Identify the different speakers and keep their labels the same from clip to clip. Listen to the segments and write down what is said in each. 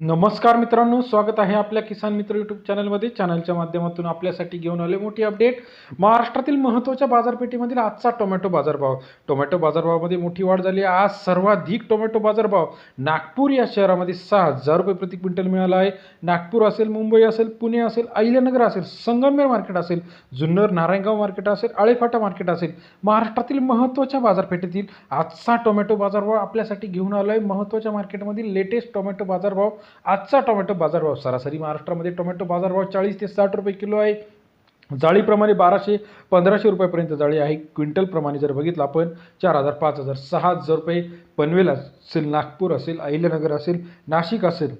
Speaker 1: नमस्कार मित्रांनो स्वागत आहे आपल्या किसान मित्र यूट्यूब चॅनलमध्ये. चॅनलच्या माध्यमातून आपल्यासाठी घेऊन आले मोठी अपडेट. महाराष्ट्रातील महत्त्वाच्या बाजारपेठेमधील आजचा टोमॅटो बाजारभाव. टोमॅटो बाजारभावामध्ये मोठी वाढ झाली आहे. आज सर्वाधिक टोमॅटो बाजारभाव. नागपूर या शहरामध्ये सहा हजार रुपये प्रति क्विंटल मिळाला आहे. नागपूर असेल मुंबई असेल पुणे असेल अहिल्यानगर असेल संगमनेर मार्केट असेल जुन्नर नारायणगाव मार्केट असेल आळेफाटा मार्केट असेल. महाराष्ट्रातील महत्त्वाच्या बाजारपेठेतील आजचा टोमॅटो बाजारभाव आपल्यासाठी घेऊन आलो आहे महत्त्वाच्या मार्केटमधील लेटेस्ट टोमॅटो बाजारभाव आजचा टोमॅटो बाजारभाव सरासरी महाराष्ट्रामध्ये टोमॅटो बाजारभाव चाळीस ते साठ रुपये किलो आहे. जाळीप्रमाणे बाराशे पंधराशे रुपयापर्यंत जाळी आहे. क्विंटलप्रमाणे जर बघितलं आपण चार हजार पाच हजार सहा हजार रुपये पनवेल असेल नागपूर असेल अहिल्यानगर असेल नाशिक असेल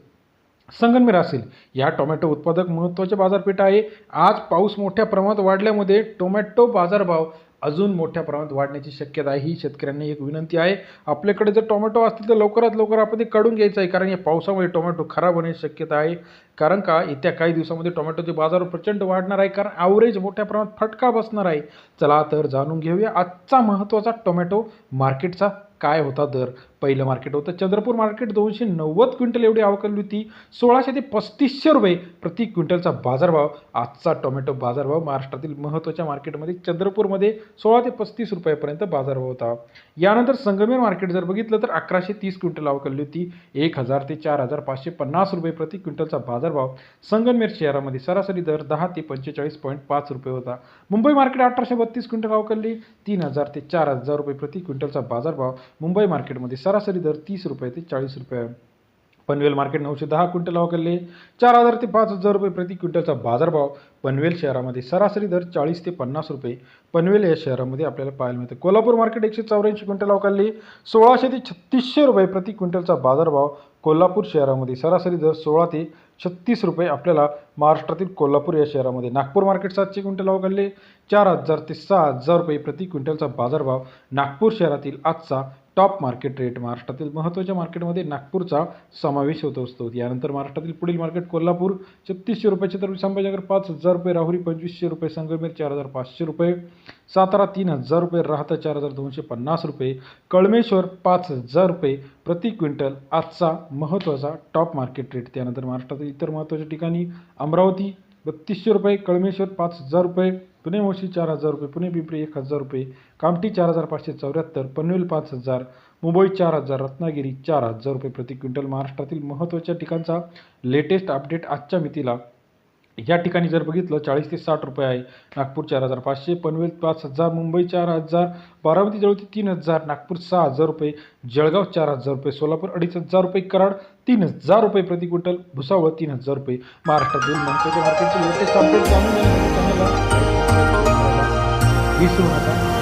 Speaker 1: संगनमेर असेल या टोमॅटो उत्पादक महत्त्वाच्या बाजारपेठ आहे. आज पाऊस मोठ्या प्रमाणात वाढल्यामुळे टोमॅटो बाजारभाव अजून मोठ्या प्रमाणात वाढण्याची शक्यता आहे. ही शेतकऱ्यांना एक विनंती आहे. आपल्याकडे जर टोमॅटो असतील तर लवकरात लवकर आपण ते काढून घ्यायचं आहे. कारण या पावसामुळे टोमॅटो खराब होण्याची शक्यता आहे. कारण का? येत्या काही दिवसामध्ये टोमॅटोचे बाजार प्रचंड वाढणार आहे. कारण ॲव्हरेज मोठ्या प्रमाणात फटका बसणार आहे. चला तर जाणून घेऊया आजचा महत्त्वाचा टोमॅटो मार्केटचा काय होता दर. पहिलं मार्केट होतं. चंद्रपूर मार्केट दोनशे नव्वद क्विंटल एवढी आवकली होती. सोळाशे ते पस्तीसशे रुपये प्रति क्विंटलचा बाजारभाव. आजचा टोमॅटो बाजारभाव महाराष्ट्रातील महत्त्वाच्या मार्केटमध्ये चंद्रपूरमध्ये सोळा ते पस्तीस रुपयापर्यंत बाजारभाव होता. यानंतर संगमेर मार्केट जर बघितलं तर अकराशे तीस क्विंटल आवकली होती. एक हजार ते चार हजार पाचशे पन्नास रुपये प्रति क्विंटलचा बाजारभाव. संगमेर शहरामध्ये सरासरी दर दहा ते पंचेचाळीस पॉईंट पाच रुपये होता. मुंबई मार्केट अठराशे बत्तीस क्विंटल आवकली तीन हजार ते चार हजार रुपये प्रति क्विंटलचा बाजारभाव. मुंबई मार्केटमध्ये सरासरी दर तीस रुपये ते चाळीस रुपये. आहे. पनवेल मार्केट नऊशे दहा क्विंटल अवकलले चार हजार ते पाच हजार रुपये प्रति क्विंटलचा बाजारभाव पनवेल शहरामध्ये सरासरी दर चाळीस ते पन्नास रुपये. पनवेल या शहरामध्ये आपल्याला पाहायला मिळतं. कोल्हापूर मार्केट एकशे चौऱ्याऐंशी क्विंटल अवकालली सोळाशे ते छत्तीसशे रुपये प्रति क्विंटलचा बाजारभाव कोल्हापूर शहरामध्ये सरासरी दर सोळा ते छत्तीस रुपये आपल्याला महाराष्ट्रातील कोल्हापूर या शहरामध्ये नागपूर मार्केट सातशे क्विंटल अवकालले चार हजार ते सहा हजार रुपये प्रति क्विंटलचा बाजारभाव नागपूर शहरातील आजचा टॉप मार्केट रेट. महाराष्ट्रातील महत्त्वाच्या मार्केटमध्ये नागपूरचा समावेश होत असतो. यानंतर महाराष्ट्रातील पुढील मार्केट कोल्हापूर. छत्तीसशे रुपये छत्रपती संभाजीनगर पाच हजार रुपये राहुरी पंचवीसशे रुपये संगमेर चार हजार पाचशे रुपये सातारा तीन हजार रुपये राहता चार हजार दोनशे पन्नास रुपये कळमेश्वर पाच हजार रुपये प्रति क्विंटल आजचा महत्त्वाचा टॉप मार्केट रेट. त्यानंतर महाराष्ट्रातील इतर महत्त्वाच्या ठिकाणी अमरावती बत्तीसशे रुपये कळमेश्वर पाच हजार रुपये पुणे मोशी चार हजार रुपये पुणे पिंपरी एक हजार रुपये कामठी चार हजार पाचशे चौऱ्याहत्तर पनवेल पाच हजार मुंबई चार हजार रत्नागिरी चार हजार रुपये प्रति क्विंटल महाराष्ट्रातील महत्त्वाच्या ठिकाणचा लेटेस्ट अपडेट आजच्या मितीला. या ठिकाणी जर बघितलं चाळीस ते साठ रुपये आहे नागपूर चार हजार पाचशे पनवेल पाच हजार मुंबई चार हजार बारामती जवळ तीन हजार नागपूर सहा हजार रुपये जळगाव चार हजार रुपये सोलापूर अडीच हजार रुपये कराड तीन हजार रुपये प्रति क्विंटल भुसावळ तीन हजार रुपये महाराष्ट्रातील मार्केटचे लेटेस्ट अपडेट जाणून घेण्यासाठी चॅनलला विसरू नका.